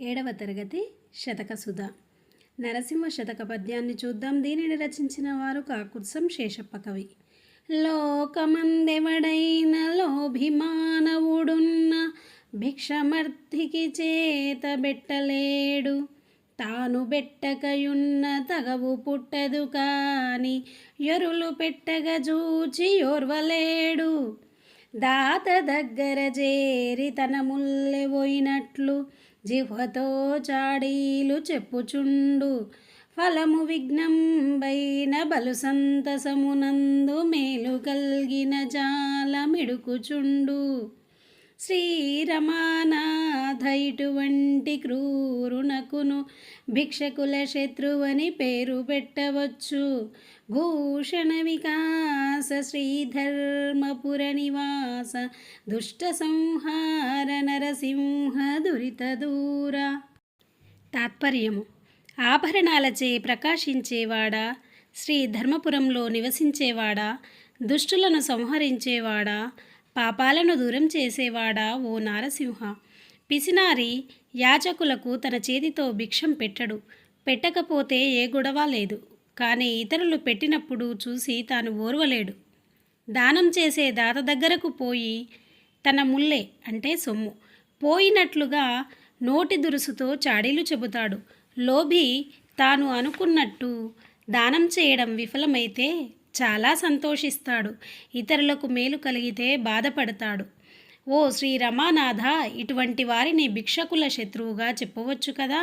ఏడవ తరగతి శతకసుధ నరసింహ శతక పద్యాన్ని చూద్దాం. దీనిని రచించిన వారు కాకుత్సం శేషప్ప కవి లోకమందెవడైన లోభిమానవుడున్న భిక్షమర్థికి చేత బెట్టలేడు. తాను బెట్టకయున్న తగవు పుట్టదు కాని ఎరులు పెట్టగ జూచి ఓర్వలేడు. దాత దగ్గర చేరి తన ముల్లె పోయినట్లు జిహ్వతో చాడీలు చెప్పుచుండు. ఫలము విఘ్నంబైన బలు సంతసమునందు మేలు కలిగిన జాల మిడుకుచుండు. శ్రీరమానాథ ఇటువంటి క్రూరునకును భిక్షకుల శత్రువని పేరు పెట్టవచ్చు. భూషణ వికాస శ్రీధర్మపుర నివాస దుష్ట సంహార నరసింహ దురిత దూర. తాత్పర్యము. ఆభరణాలచే ప్రకాశించేవాడా? శ్రీ ధర్మపురంలో నివసించేవాడా? దుష్టులను సంహరించేవాడా? పాపాలను దూరం చేసేవాడా? ఓ నారసింహ? పిసినారి యాచకులకు తన చేతితో భిక్షం పెట్టడు. పెట్టకపోతే ఏ గొడవ లేదు. కానీ ఇతరులు పెట్టినప్పుడు చూసి తాను ఓర్వలేడు. దానం చేసే దాత దగ్గరకు పోయి తన ముల్లె అంటే సొమ్ము. పోయినట్లుగా నోటి దురుసుతో చాడీలు చెబుతాడు. లోభి తాను అనుకున్నట్టు దానం చేయడం విఫలమైతే చాలా సంతోషిస్తాడు. ఇతరులకు మేలు కలిగితే బాధపడతాడు. ఓ శ్రీ రమానాథ ఇటువంటి వారిని భిక్షకుల శత్రువుగా చెప్పవచ్చు కదా?